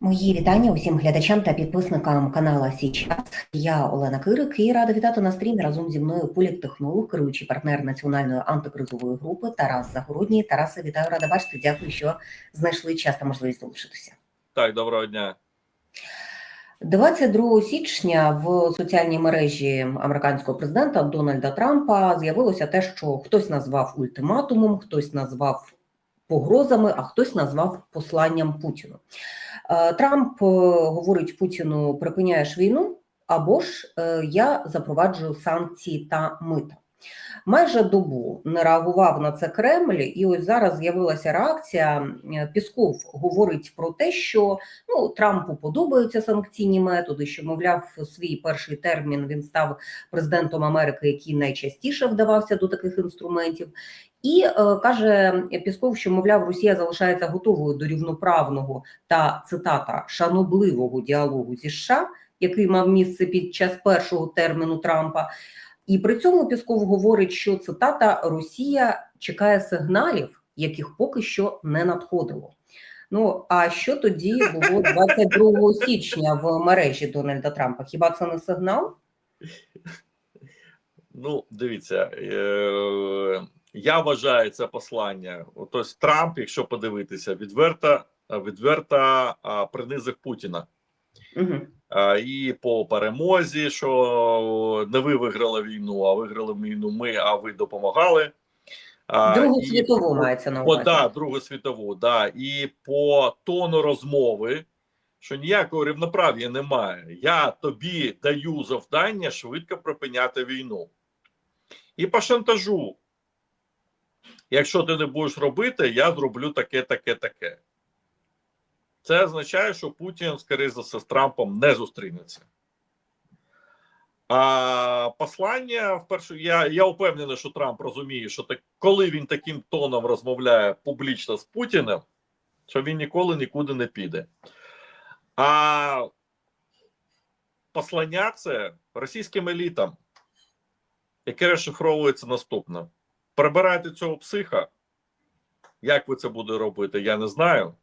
Мої вітання усім глядачам та підписникам канала Січас. Я Олена Кирик і рада вітати на стрімі разом зі мною політтехнолог, керуючий партнер національної антикризової групи Тарас Загородній. Тарасе, вітаю, рада бачити. Дякую, що знайшли час та можливість долучитися. Так, доброго дня. 22 січня в соціальній мережі американського президента Дональда Трампа з'явилося те, що хтось назвав ультиматумом, хтось назвав погрозами, а хтось назвав посланням Путіну. Е, Трамп е, говорить Путіну: припиняєш війну, або ж е, я запроваджую санкції та мита. Майже добу не реагував на це Кремль, і ось зараз з'явилася реакція. Е, Пісков говорить про те, що ну Трампу подобаються санкційні методи. Що мовляв, свій перший термін він став президентом Америки, який найчастіше вдавався до таких інструментів. І е, каже Пісков, що мовляв, Росія залишається готовою до рівноправного та цитата шанобливого діалогу зі США, який мав місце під час першого терміну Трампа. І при цьому Пісков говорить, що цитата Росія чекає сигналів, яких поки що не надходило. Ну а що тоді було 22 січня в мережі Дональда Трампа? Хіба це не сигнал? Ну, дивіться, е- я вважаю це послання. Тобто Трамп, якщо подивитися, відверто, відверто а, принизив Путіна. Угу. І по перемозі, що не ви виграли війну, а виграли війну ми, а ви допомагали. Другу і світову по- мається на По, увазі. да, Другу світову, да. І по тону розмови, що ніякого рівноправ'я немає. Я тобі даю завдання швидко припиняти війну. І по шантажу. Якщо ти не будеш робити, я зроблю таке, таке, таке. Це означає, що Путін, скоріше за все, з Трампом не зустрінеться. А послання вперше, я я впевнений, що Трамп розуміє, що так, коли він таким тоном розмовляє публічно з Путіним, що він ніколи нікуди не піде. А послання це російським елітам, яке розшифровується наступно: прибирайте цього психа. Як ви це будете робити, я не знаю.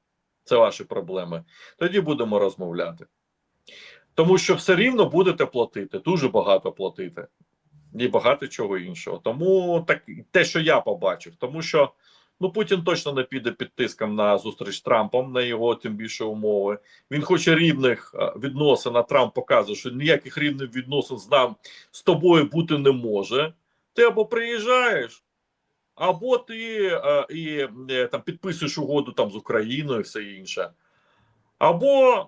Це ваші проблеми. Тоді будемо розмовляти. Тому що все рівно будете платити, дуже багато платити, і багато чого іншого. Тому так те, що я побачив, тому що ну Путін точно не піде під тиском на зустріч з Трампом, на його тим більше умови. Він хоче рівних е, відносин, а Трамп показує, що ніяких рівних відносин з нам з тобою бути не може. Ти або приїжджаєш, або ти е, і е, там підписуєш угоду там з Україною і все інше. Або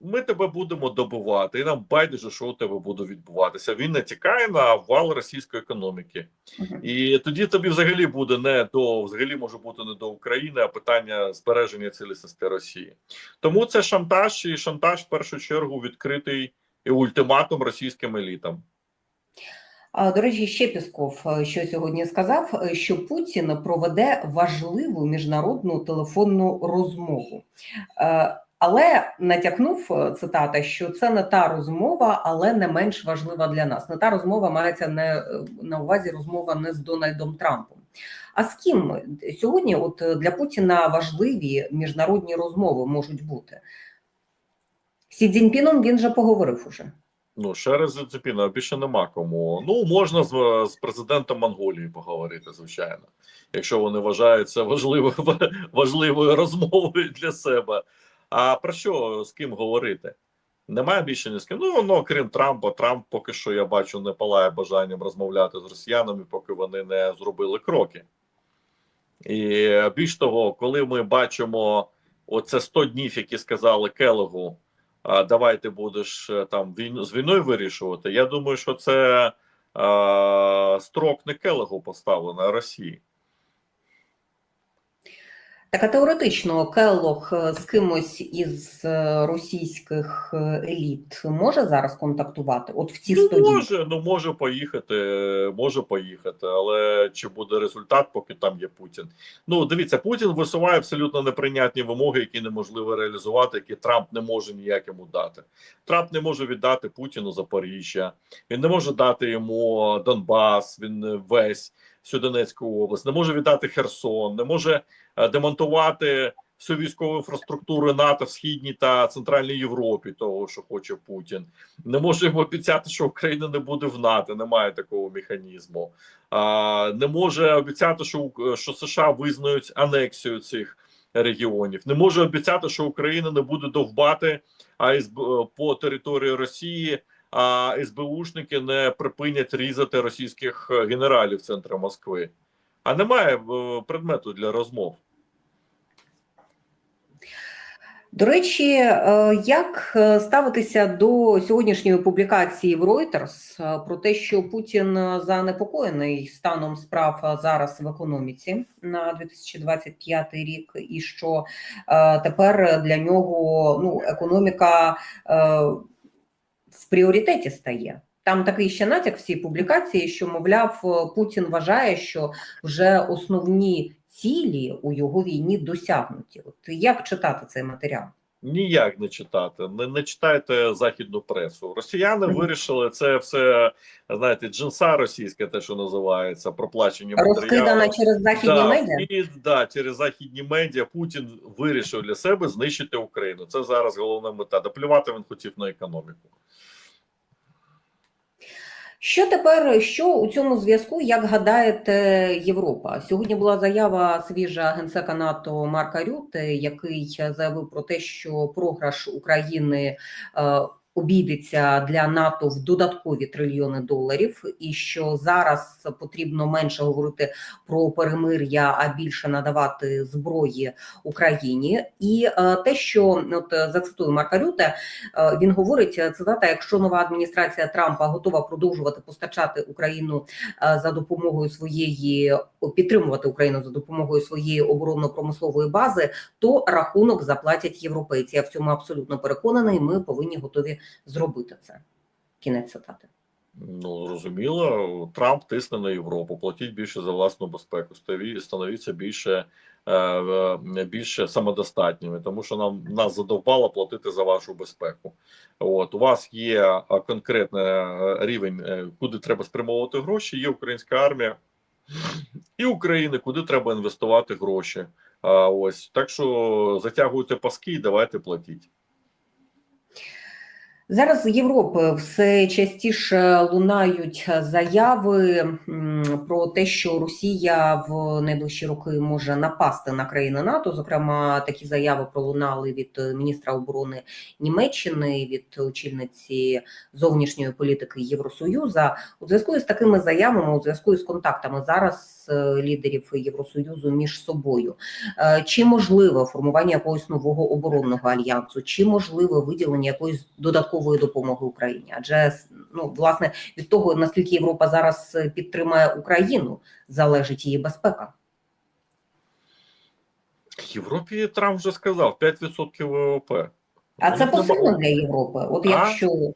ми тебе будемо добивати, і нам байдуже, що у тебе буде відбуватися. Він натякає на вал російської економіки, і тоді тобі взагалі буде не до взагалі може бути не до України, а питання збереження цілісності Росії. Тому це шантаж, і шантаж в першу чергу відкритий і ультиматум російським елітам. До речі, ще Пісков е, що сьогодні сказав, е, що Путін проведе важливу міжнародну телефонну розмову. Е, Але натякнув цитата, що це не та розмова, але не менш важлива для нас. Не та розмова мається не на увазі розмова не з Дональдом Трампом. А з ким сьогодні, от для Путіна важливі міжнародні розмови можуть бути? Сі Цзіньпіном він же поговорив уже. Ну, ще раз Зацепіна, більше нема кому. Ну, можна з, з президентом Монголії поговорити, звичайно, якщо вони вважають це важливою, важливою розмовою для себе. А про що з ким говорити? Немає більше ні з ким. Ну, ну крім Трампа, Трамп поки що я бачу не палає бажанням розмовляти з росіянами, поки вони не зробили кроки. І більш того, коли ми бачимо оце 100 днів, які сказали Келегу, а, давай ти будеш е, там війну з війною вирішувати. Я думаю, що це а, строк не Келегу поставлено, а Росії. Так, а теоретично Келлог е, з кимось із е, російських е, еліт може зараз контактувати? От в ці Ну, може, ну може поїхати, може поїхати, але чи буде результат, поки там є Путін? Ну дивіться, Путін висуває абсолютно неприйнятні вимоги, які неможливо реалізувати, які Трамп не може ніяк йому дати. Трамп не може віддати Путіну Запоріжжя, він не може дати йому Донбас, він весь всю Донецьку область, не може віддати Херсон, не може е, демонтувати всю військову інфраструктуру НАТО в східній та центральній Європі, того що хоче Путін. Не може йому обіцяти, що Україна не буде в НАТО. Немає такого механізму. Не може обіцяти, що, що США визнають анексію цих регіонів. Не може обіцяти, що Україна не буде довбати АСБ по території Росії. А СБУшники не припинять різати російських е, генералів центру Москви. А немає е, предмету для розмов. До речі, е, як ставитися до сьогоднішньої публікації в Reuters про те, що Путін занепокоєний станом справ зараз в економіці на 2025 рік, і що тепер для нього ну, економіка в пріоритеті стає? Там такий ще натяк в цій публікації, що мовляв, е, Путін вважає, що вже основні цілі у його війні досягнуті. От як читати цей матеріал? Ніяк не читати. Не, не читайте західну пресу. Росіяни вирішили це все, знаєте, джинса російське, те, що називається, проплачені Розкидана через західні Да, медіа? і, да, через західні медіа Путін вирішив для себе знищити Україну. Це зараз головна мета. Доплювати він хотів на економіку. Що тепер, що у цьому зв'язку, як гадаєте, Європа? Сьогодні була заява свіжа генсека НАТО Марка Рюте, який заявив про те, що програш України е, обійдеться для НАТО в додаткові трильйони доларів, і що зараз потрібно менше говорити про перемир'я, а більше надавати зброї Україні. І е, те, що от зацитую Марка Рюте, Е, Він говорить цитата: якщо нова адміністрація Трампа готова продовжувати постачати Україну е, за допомогою своєї підтримувати Україну за допомогою своєї оборонно-промислової бази, то рахунок заплатять європейці. Я в цьому абсолютно переконаний. Ми повинні готові зробити це. Кінець цитати. Ну зрозуміло, Трамп тисне на Європу. Платіть більше за власну безпеку. становіться більше, е, більше самодостатніми, тому що нам нас задовбало платити за вашу безпеку. От у вас є е, конкретний е, рівень, куди треба спрямовувати гроші. Є українська армія і України, куди треба інвестувати гроші. Ось так що затягуйте паски і давайте платіть. Зараз з Європи все частіше лунають заяви про те, що Росія в найближчі роки може напасти на країни НАТО. Зокрема, такі заяви пролунали від міністра оборони Німеччини, від очільниці зовнішньої політики Євросоюза. У зв'язку з такими заявами, у зв'язку з контактами зараз е, лідерів Євросоюзу між собою. Е, Чи можливе формування якогось нового оборонного альянсу, чи можливе виділення якоїсь додаткової допомоги Україні? Адже ну власне від того наскільки Європа зараз е, підтримає Україну, залежить її безпека. В Європі Трамп вже сказав 5% ВВП. А це посильно для Європи. От якщо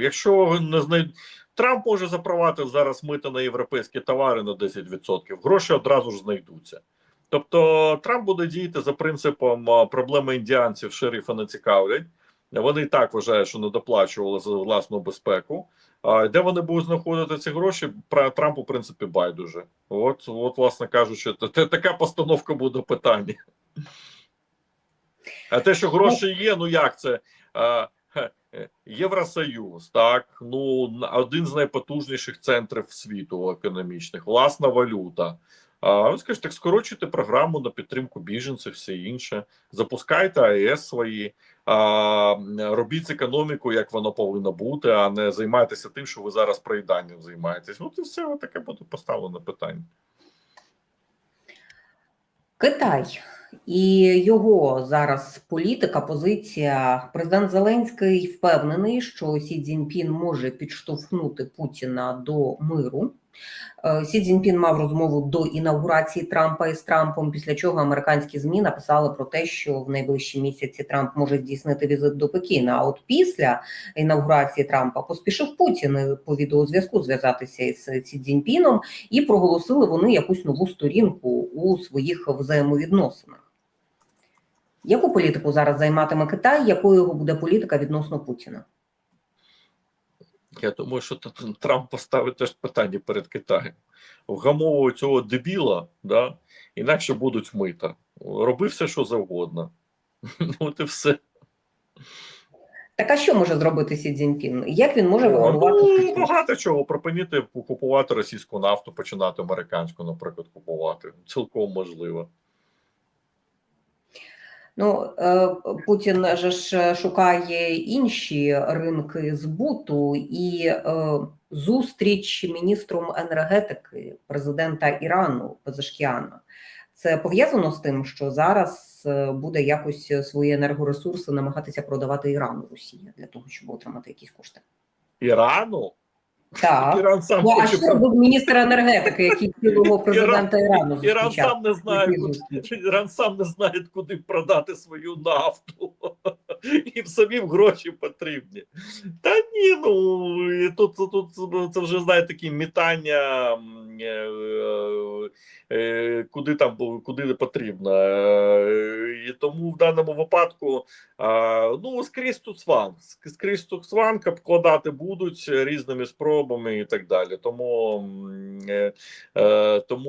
Якщо не знай... Трамп може запровадити зараз мито на європейські товари на 10%, гроші одразу ж знайдуться. Тобто Трамп буде діяти за принципом проблеми індіанців шерифа не цікавлять. Вони і так вважають, що не доплачували за власну безпеку. А де вони будуть знаходити ці гроші? Про Трампу, в принципі, байдуже. От, от, власне кажучи, та- та- така постановка буде питання. А те, що гроші є, ну як це? А, е, Євросоюз, так, ну один з найпотужніших центрів світу економічних, власна валюта. А ви скажете, так скорочуйте програму на підтримку біженців, все інше, запускайте АЕС свої, а, робіть економіку, як воно повинно бути, а не займайтеся тим, що ви зараз проїданням займаєтесь. Ну, це все таке буде поставлено питання. Китай і його зараз політика, позиція. Президент Зеленський впевнений, що Сі Цзіньпін може підштовхнути Путіна до миру. Е, Сі Цзіньпін мав розмову до інаугурації Трампа із Трампом, після чого американські змі написали про те, що в найближчі місяці Трамп може здійснити візит до Пекіна. А от після інаугурації Трампа поспішив Путін е, по відеозв'язку зв'язатися із Сі Цзіньпіном і проголосили вони якусь нову сторінку у своїх взаємовідносинах. Яку політику зараз займатиме Китай? Якою його буде політика відносно Путіна? Я думаю, що тут Трамп поставить теж питання перед Китаєм. Вгамовує цього дебіла, да? інакше будуть мита. Роби все, що завгодно. Ну, от і все. Так а що може зробити Сі Цзіньпін? Як він може О, вгамувати? ну, багато чого. Припинити купувати російську нафту, починати американську, наприклад, купувати. Цілком можливо. Ну, е, Путін же ж шукає інші ринки збуту і е, зустріч міністром енергетики президента Ірану Пезешкіана. Це пов'язано з тим, що зараз е, буде якось свої енергоресурси намагатися продавати Ірану Росія для того, щоб отримати якісь кошти. Ірану? Так. Іран сам Ну, а що робив міністр енергетики, який цілого президента Ірану Іран сам не знає, Іран сам не знає, куди продати свою нафту. Їм самим гроші потрібні. Та ні, ну і тут, тут, це вже знаєте такі мітання, м, е, е, куди там куди не потрібно. Е, І тому в даному випадку ну скрізь тут сван, скрізь тут сван обкладати будуть різними спробами і так далі. Тому е, Е, тому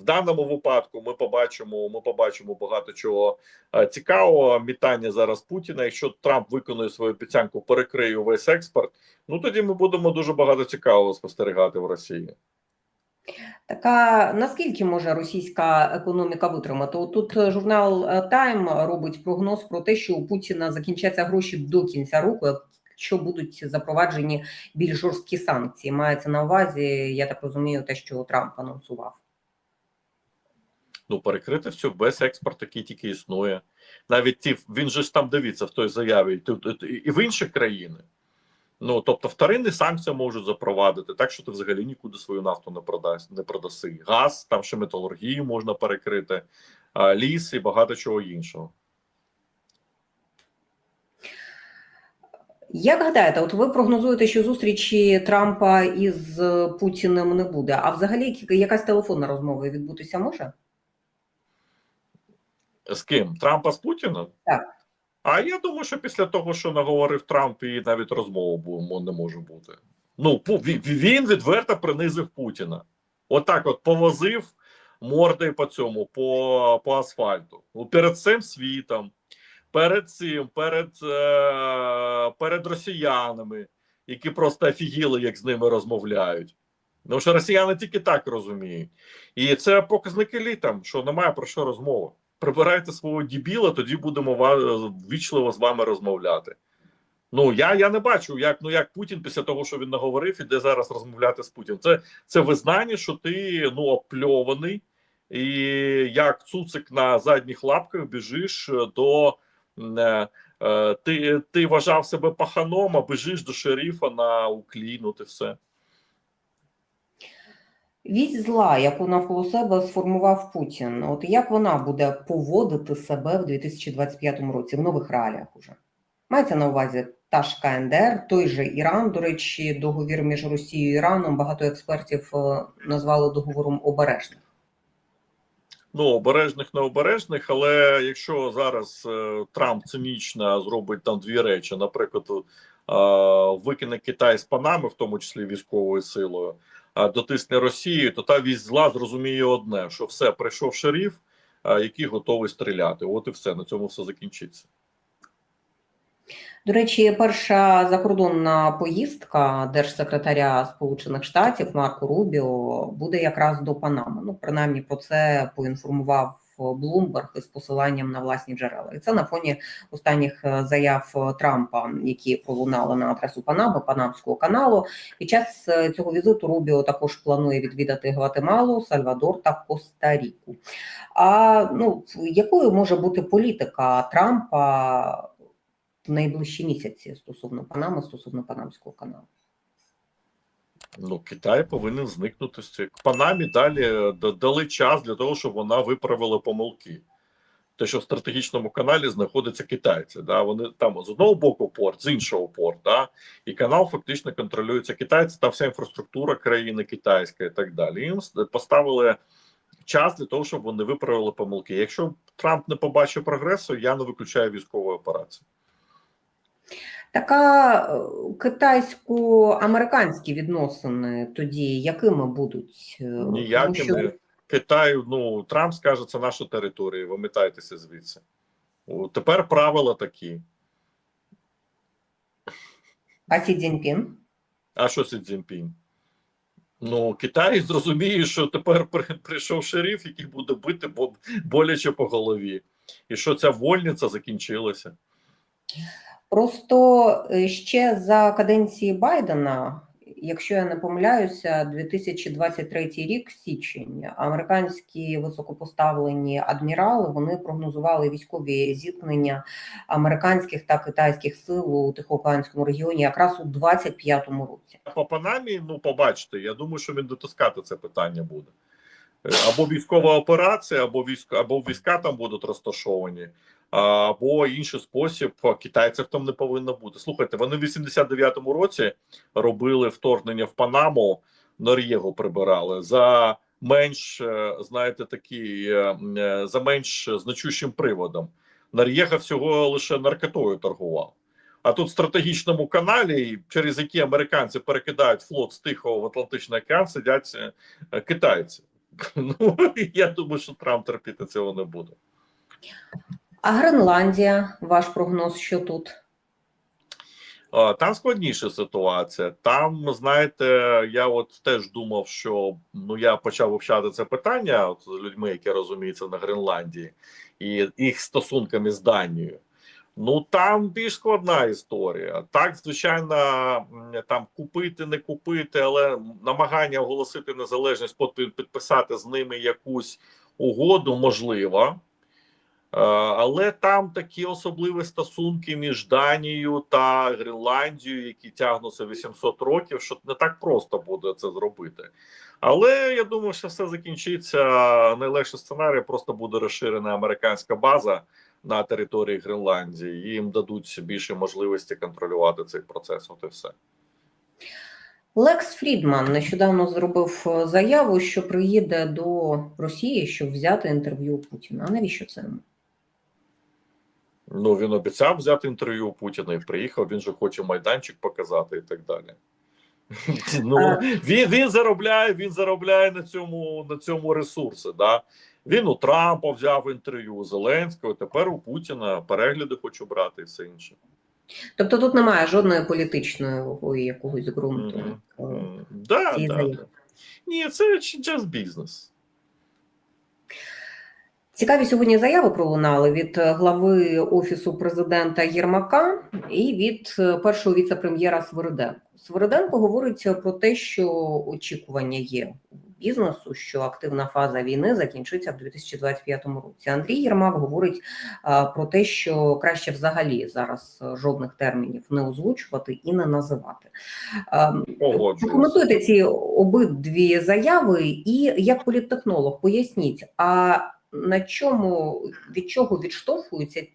в даному випадку ми побачимо, ми побачимо багато чого е, цікавого. Мітання зараз Путіна. Якщо Трамп виконує свою обіцянку, перекриє увесь експорт. Ну тоді ми будемо дуже багато цікавого спостерігати в Росії. Така наскільки може російська економіка витримати? Тут е, журнал Тайм робить прогноз про те, що у Путіна закінчаться гроші до кінця року, якщо будуть запроваджені більш жорсткі санкції. Мається на увазі, я так розумію, те, що Трамп анонсував. Ну, перекрити все весь експорт, який тільки існує. Навіть ті, він же ж там дивиться в той заяві, і в інші країни. Ну, тобто, вторинні санкції можуть запровадити, так що ти взагалі нікуди свою нафту не продасть, не продаси. Газ, там ще металургію можна перекрити, ліс і багато чого іншого. Як гадаєте, от ви прогнозуєте, що зустрічі Трампа із Путіним не буде? А взагалі якась телефонна розмова відбутися може? З ким? Трампа з Путіним? Так. А я думаю, що після того, що наговорив Трамп, і навіть розмова не може бути. Ну, він відверто принизив Путіна. Отак, от повозив мордою по цьому, по, по асфальту. Ну, перед цим світом, перед цим, перед, е, перед росіянами, які просто офігіли, як з ними розмовляють. Тому що росіяни тільки так розуміють. І це показники літам, що немає про що розмови. Прибирайте свого дібіла, тоді будемо ва- ввічливо з вами розмовляти. Ну я, я не бачу, як ну як Путін після того, що він наговорив, іде зараз розмовляти з Путіним. Це це визнання, що ти ну опльований, і як цуцик на задніх лапках біжиш до е, е, ти, ти вважав себе паханом, а біжиш до шерифа на уклін, і все. Вість зла, яку навколо себе сформував Путін, от як вона буде поводити себе в 2025 році в нових реаліях уже? Мається на увазі та ж КНДР, той же Іран. До речі, договір між Росією і Іраном багато експертів е, назвали договором обережним. Ну, обережних необережних, але якщо зараз е, Трамп цинічно зробить там дві речі, наприклад, е, викине Китай з Панами, в тому числі військовою силою, а дотисне Росію, то та вість зла зрозуміє одне: що все прийшов шериф, е, який готовий стріляти. От і все на цьому все закінчиться. До речі, перша закордонна поїздка держсекретаря Сполучених Штатів Марко Рубіо буде якраз до Панами. Ну, принаймні про це поінформував Блумберг із посиланням на власні джерела. І це на фоні останніх е, заяв Трампа, які пролунали на адресу Панами, Панамського каналу. Під час е, цього візиту Рубіо також планує відвідати Гватемалу, Сальвадор та Коста-Ріку. А ну якою може бути політика Трампа? В найближчі місяці стосовно Панами, стосовно Панамського каналу. Ну, Китай повинен зникнути з цих. Панамі далі е, дали час для того, щоб вона виправила помилки. Те, що в стратегічному каналі знаходяться китайці. Да? Вони там з одного боку порт, з іншого порт. Да? І канал фактично контролюється китайці, там вся інфраструктура країни китайська і так далі. Їм поставили час для того, щоб вони виправили помилки. Якщо Трамп не побачив прогресу, я не виключаю військової операції. Така е, китайсько-американські відносини тоді якими будуть? Е, Ніякими. що- Китай, ну Трамп скаже, це наша територія. Вимітайтеся звідси. Тепер правила такі. А Сі Цзіньпін? А що Сі Цзіньпінь? Ну, Китай зрозуміє, що тепер при- прийшов шериф, який буде бити боляче по голові. І що ця вольниця закінчилася. Просто е, ще за каденції Байдена, якщо я не помиляюся, 2023 рік, січень, американські високопоставлені адмірали вони прогнозували військові зіткнення американських та китайських сил у Тихоокеанському регіоні якраз у 25-му році. По Панамі, ну, побачите, я думаю, що він дотискати це питання буде. Е, Або військова операція, або військ, або війська там будуть розташовані, або інший спосіб. Китайців там не повинно бути. Слухайте, вони в 89-му році робили вторгнення в Панаму, Нор'єгу прибирали за менш, е, знаєте, такі е, е, за менш значущим приводом. Нор'єга всього лише наркотою торгував. А тут в стратегічному каналі, через який американці перекидають флот з Тихого в Атлантичний океан, сидять китайці. Ну я думаю, що Трамп терпіти цього не буде. А Гренландія, ваш прогноз, що тут? Там складніша ситуація. Там, знаєте, я от теж думав, що ну я почав вивчати це питання от, з людьми, які розуміються на Гренландії, і їх стосунками з Данією. Ну там більш складна історія. Так, звичайно, там купити, не купити, але намагання оголосити незалежність, підпи- підписати з ними якусь угоду можливо. Е, Але там такі особливі стосунки між Данією та Гренландією, які тягнуться 800 років, що не так просто буде це зробити. Але я думаю, що все закінчиться. Найлегший сценарій просто буде розширена американська база на території Гренландії. Їм дадуть більше можливості контролювати цей процес. От і все. Лекс Фрідман нещодавно зробив е, заяву, що приїде до Росії, щоб взяти інтерв'ю Путіна. А навіщо це? Ну він обіцяв взяти інтерв'ю у Путіна і приїхав. Він же хоче майданчик показати і так далі. Ну він, він заробляє, він заробляє на цьому на цьому ресурси. Да? Він у Трампа взяв інтерв'ю у Зеленського. Тепер у Путіна перегляди хочу брати і все інше. Тобто тут немає жодної політичної якогось ґрунту. Е, М, Да, да, да. Ні, це just бізнес. Цікаві сьогодні заяви пролунали від е, глави офісу президента Єрмака і від е, першого віце-прем'єра Свириденко. Свириденко говорить про те, що очікування є у бізнесу, що активна фаза війни закінчиться в 2025 році. Андрій Єрмак говорить про те, що краще взагалі зараз е, жодних термінів не озвучувати і не називати. Ем, Прокоментуйте ці обидві заяви, і як політтехнолог поясніть, а на чому від чого відштовхуються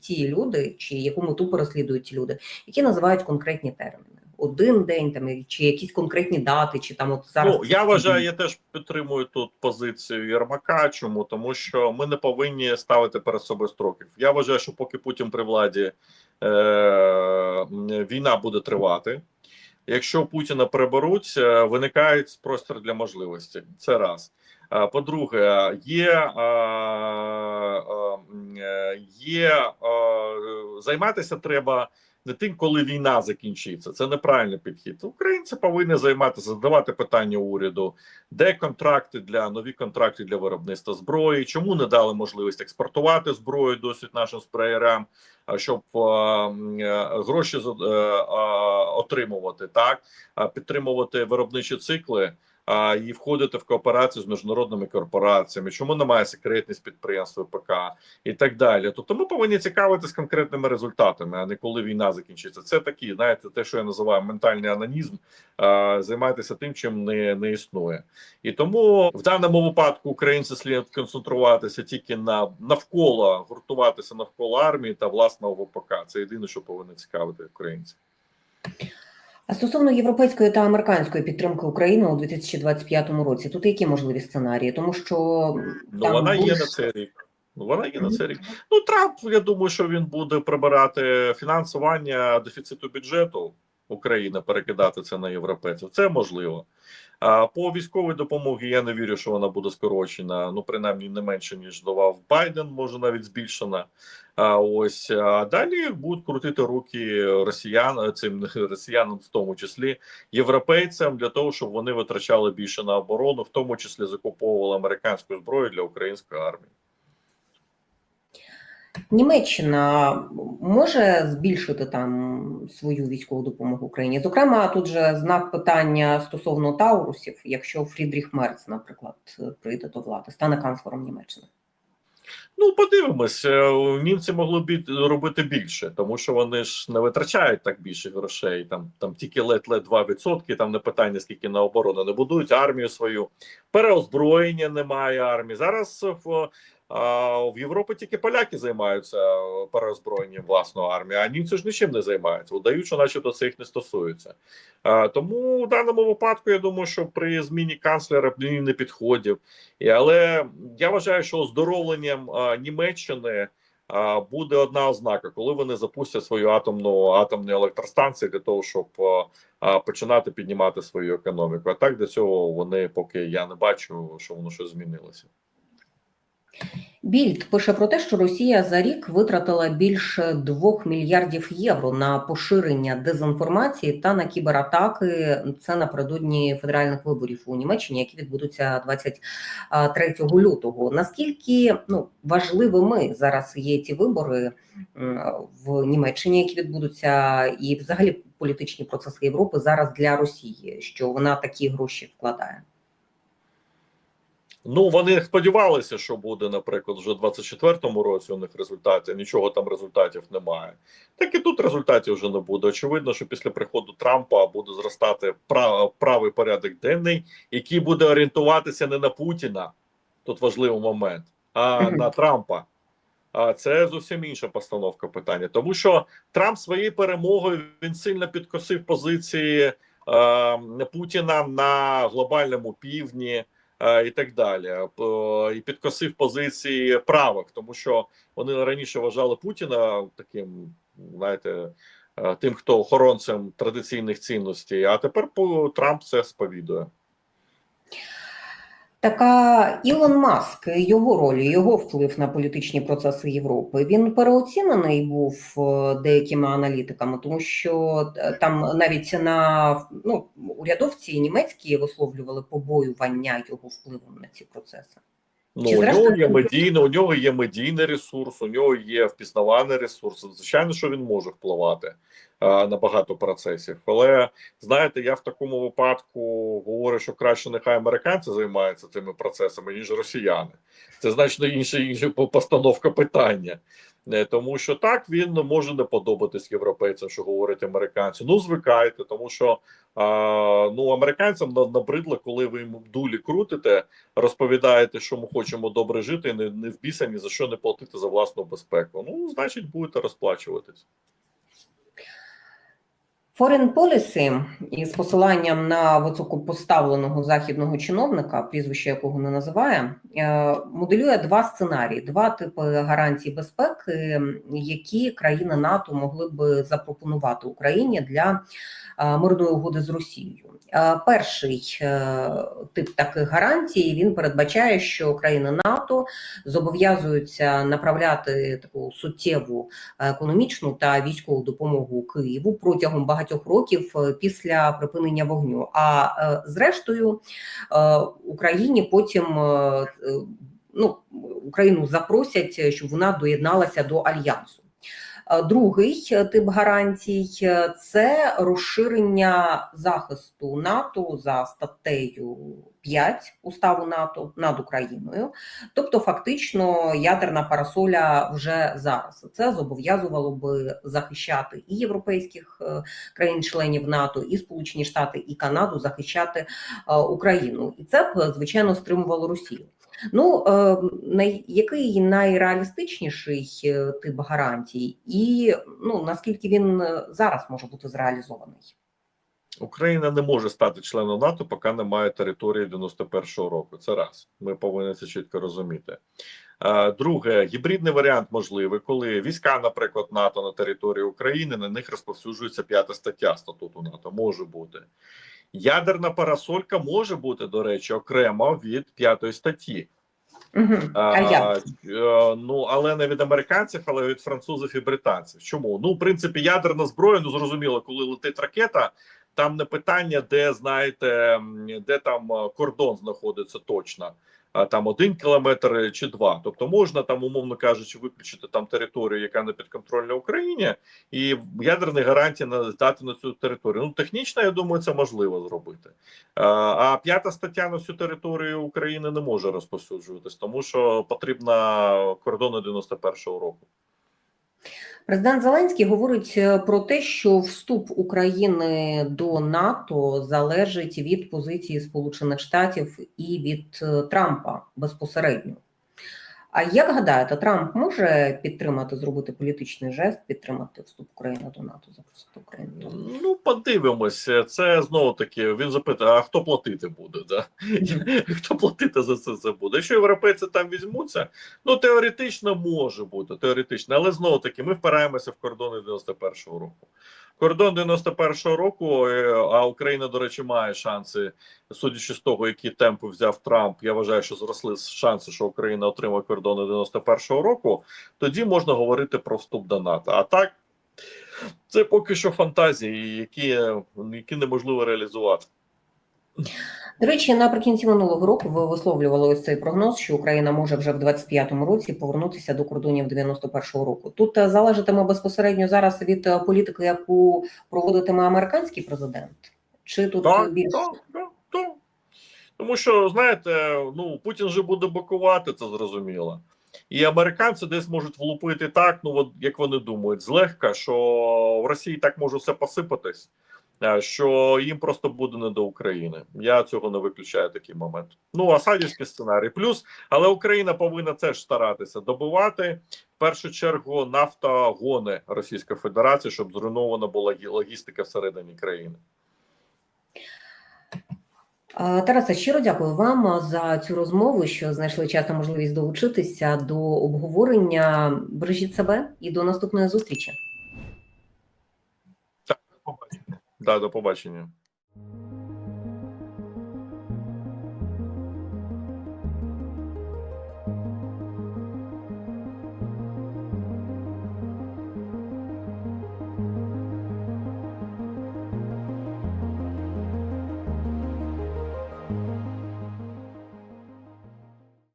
ті люди, чи яку мету переслідують ті люди, які називають конкретні терміни? Один день там чи якісь конкретні дати, чи там от зараз Ну, я вважаю, я теж підтримую тут позицію Єрмака. Чому? Тому що ми не повинні ставити перед собою строків. Я вважаю, що поки Путін при владі е- війна буде тривати. Якщо Путіна приберуть, е, виникає простір для можливості. Це раз. Е, По-друге, є, е, е, є займатися треба не тим, коли війна закінчиться. Це неправильний підхід. Українці повинні займатися, задавати питання уряду, де контракти для нові контракти для виробництва зброї, чому не дали можливість експортувати зброю досить нашим спреєрам, щоб гроші отримувати, так підтримувати виробничі цикли. А і входити в кооперацію з міжнародними корпораціями, чому немає секретність підприємств ВПК і так далі. Тобто ми повинні цікавитись конкретними результатами, а не коли війна закінчиться. Це такі, знаєте, те, що я називаю ментальний анонізм, а, займатися тим, чим не, не існує. І тому в даному випадку українці слід концентруватися тільки на навколо гуртуватися навколо армії та власного ВПК. Це єдине, що повинно цікавити українців. А стосовно європейської та американської підтримки України у 2025 році, тут які можливі сценарії? Тому що Ну там вона є на цей рік. Ну, вона є на цей рік. Ну, Трамп, я думаю, що він буде прибирати фінансування дефіциту бюджету України, перекидати це на європейців. Це можливо. А по військовій допомогі я не вірю, що вона буде скорочена. Ну, принаймні, не менше ніж давав Байден, може навіть збільшена. А ось а далі будуть крутити руки росіян, цим росіянам, в тому числі європейцям, для того, щоб вони витрачали більше на оборону, в тому числі закуповували американську зброю для української армії. Німеччина може збільшити там свою військову допомогу Україні. Зокрема, тут же знак питання стосовно Таурусів, якщо Фрідріх Мерц, наприклад, прийде до влади, стане канцлером Німеччини. Ну, подивимось, е, німці могли б робити більше, тому що вони ж не витрачають так більше грошей. Там там тільки ледь-ледь 2%, Там не питання, скільки на оборону не будують армію свою, переозброєння немає армії. Зараз в а, в Європі тільки поляки займаються переозброєнням власної армії, а німці ж нічим не займаються. Удають, що начебто це їх не стосується. А, тому в даному випадку я думаю, що при зміні канцлера не підходив. І, але я вважаю, що оздоровленням а, Німеччини а, буде одна ознака, коли вони запустять свою атомну атомну електростанцію для того, щоб а, починати піднімати свою економіку. А так до цього вони поки я не бачу, що воно щось змінилося. Більд пише про те, що Росія за рік витратила більше 2 мільярдів євро на поширення дезінформації та на кібератаки. Це напередодні федеральних виборів у Німеччині, які відбудуться 23 лютого. Наскільки ну важливими зараз є ці вибори в Німеччині, які відбудуться, і взагалі політичні процеси Європи зараз для Росії, що вона такі гроші вкладає? Ну, вони сподівалися, що буде, наприклад, вже в 24-му році у них результати. Нічого там результатів немає. Так і тут результатів вже не буде. Очевидно, що після приходу Трампа буде зростати прав, правий порядок денний, який буде орієнтуватися не на Путіна. Тут важливий момент, а на Трампа. А це зовсім інша постановка питання, тому що Трамп своєю перемогою він сильно підкосив позиції е, Путіна на глобальному півдні і так далі, і підкосив позиції правих, тому що вони раніше вважали Путіна таким, знаєте, тим, хто охоронцем традиційних цінностей. А тепер Трамп це сповідує. Така Ілон Маск, його роль, його вплив на політичні процеси Європи. Він переоцінений був деякими аналітиками, тому що там навіть на ну, урядовці німецькі висловлювали побоювання його впливом на ці процеси. Ну, у нього є медійний, у нього є медійний ресурс, у нього є впізнаваний ресурс. Звичайно, що він може впливати а, на багато процесів. Але знаєте, я в такому випадку говорю, що краще нехай американці займаються цими процесами, ніж росіяни. Це значно інша інша постановка питання. Тому що так він може не подобатись європейцям, що говорять американці. Ну звикайте, тому що а, ну американцям набридло, коли ви їм дулі крутите, розповідаєте, що ми хочемо добре жити, не не в біса ні за що не платити за власну безпеку. Ну, значить, будете розплачуватись. Foreign Policy із посиланням на високопоставленого західного чиновника, прізвище якого не називає, моделює два сценарії: два типи гарантій безпеки, які країни НАТО могли би запропонувати Україні для мирної угоди з Росією. Перший тип таких гарантій він передбачає, що країни НАТО зобов'язуються направляти таку суттєву економічну та військову допомогу Києву протягом багатьох років після припинення вогню. А зрештою Україні потім ну, Україну запросять, щоб вона доєдналася до альянсу. Другий тип гарантій це розширення захисту НАТО за статтею 5 уставу НАТО над Україною, тобто, фактично, ядерна парасоля вже зараз це зобов'язувало би захищати і європейських країн-членів НАТО, і Сполучені Штати, і Канаду захищати Україну, і це б звичайно стримувало Росію. Ну, най, який найреалістичніший тип гарантій, і ну наскільки він зараз може бути зреалізований? Україна не може стати членом НАТО, поки не має території 91-го року. Це раз. Ми повинні це чітко розуміти. Е, Друге, гібридний варіант можливий, коли війська, наприклад, НАТО на території України на них розповсюджується п'ята стаття статуту НАТО. Може бути ядерна парасолька, може бути до речі, окремо від п'ятої статті. Угу. А як? е, ну але не від американців, але від французів і британців. Чому? Ну, в принципі, ядерна зброя, ну зрозуміло, коли летить ракета, там не питання, де знаєте, де там е, кордон знаходиться точно. А там один кілометр чи два. Тобто можна там, умовно кажучи, виключити там територію, яка не підконтрольна Україні, і ядерні гарантії на дати на цю територію. Ну технічно, я думаю, це можливо зробити. А, п'ята стаття на всю територію України не може розповсюджуватись, тому що потрібна кордони 91-го року. Президент Зеленський говорить е, про те, що вступ України до НАТО залежить від позиції Сполучених Штатів і від е, Трампа безпосередньо. А як гадаєте, Трамп може підтримати, зробити політичний жест, підтримати вступ України до НАТО, запросити Україну? Ну, подивимося. Це знову таки він запитає: а хто платити буде? Да? Хто платити за це, це буде? Якщо європейці там візьмуться, ну теоретично може бути, теоретично, але знову таки ми впираємося в кордони 91-го року. Кордон 91-го року, е, а Україна, до речі, має шанси, судячи з того, які темпи взяв Трамп. Я вважаю, що зросли шанси, що Україна отримає кордони 91-го року. Тоді можна говорити про вступ до НАТО. А так, це поки що фантазії, які, які неможливо реалізувати. До речі, наприкінці минулого року ви висловлювали ось цей прогноз, що Україна може вже в 25-му році повернутися до кордонів 91-го року. Тут е, залежатиме безпосередньо зараз від е, політики, яку проводитиме американський президент, чи тут Так, більш так, так, так. Тому що, знаєте, ну Путін же буде бокувати, це зрозуміло. І американці десь можуть влупити так, ну от як вони думають, злегка, що в Росії так може все посипатись, що їм просто буде не до України. Я цього не виключаю такий момент. Ну, асадівський сценарій. Плюс, але Україна повинна теж старатися добивати в першу чергу нафтогони Російської Федерації, щоб зруйнована була логістика всередині країни. Е, Тарасе, щиро дякую вам за цю розмову, що знайшли час та можливість долучитися до обговорення. Бережіть себе і до наступної зустрічі. Побачення. Да, до побачення.